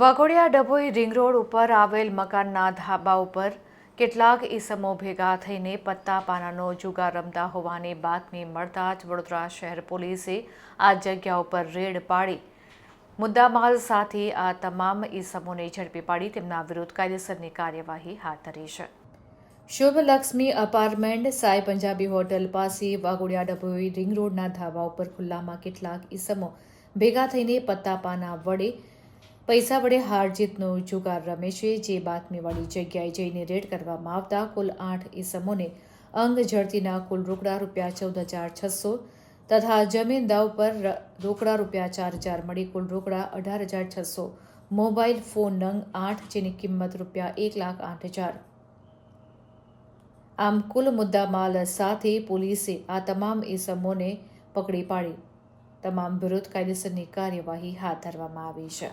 Waghodia Dabhoi ring road ઉપર આવેલ મકાનના ધાબા ઉપર કેટલાક ઈસમો ભેગા થઈને પત્તા પાનાનો જુગાર રમતા હોવાની બાતમી મળતા જ વડોદરા શહેર પોલીસે આ જગ્યા ઉપર રેડ પાડી મુદ્દામાલ સાથે આ તમામ ઈસમોને ઝડપી પાડી તેમના વિરુદ્ધ કાયદેસરની કાર્યવાહી હાથ ધરી છે. શુભ લક્ષ્મી અપાર્ટમેન્ટ સાઈ પંજાબી હોટલ પાસે વાઘોડિયા ડભોઈ રિંગ રોડના ધાબા ઉપર ખુલ્લામાં કેટલાક ઈસમો ભેગા થઈને પત્તા પાના વડે પૈસા વડે હાર જીતનો જુગાર રમે છે. જે બાતમીવાળી જગ્યાએ જઈને રેડ કરવામાં આવતા કુલ આઠ ઈસમોને અંગ ઝડતીના કુલ રોકડા રૂપિયા ચૌદ હજાર છસો તથા જમીન દાવ પર રોકડા રૂપિયા ચાર હજાર મળી કુલ રોકડા અઢાર હજાર છસો. મોબાઈલ ફોન નંગ આઠ જેની કિંમત રૂપિયા એક લાખ આઠ હજાર. આમ કુલ મુદ્દામાલ સાથે પોલીસે આ તમામ ઇસમોને પકડી પાડી. તમામ વિરુદ્ધ કાયદેસરની કાર્યવાહી હાથ ધરવામાં આવી છે.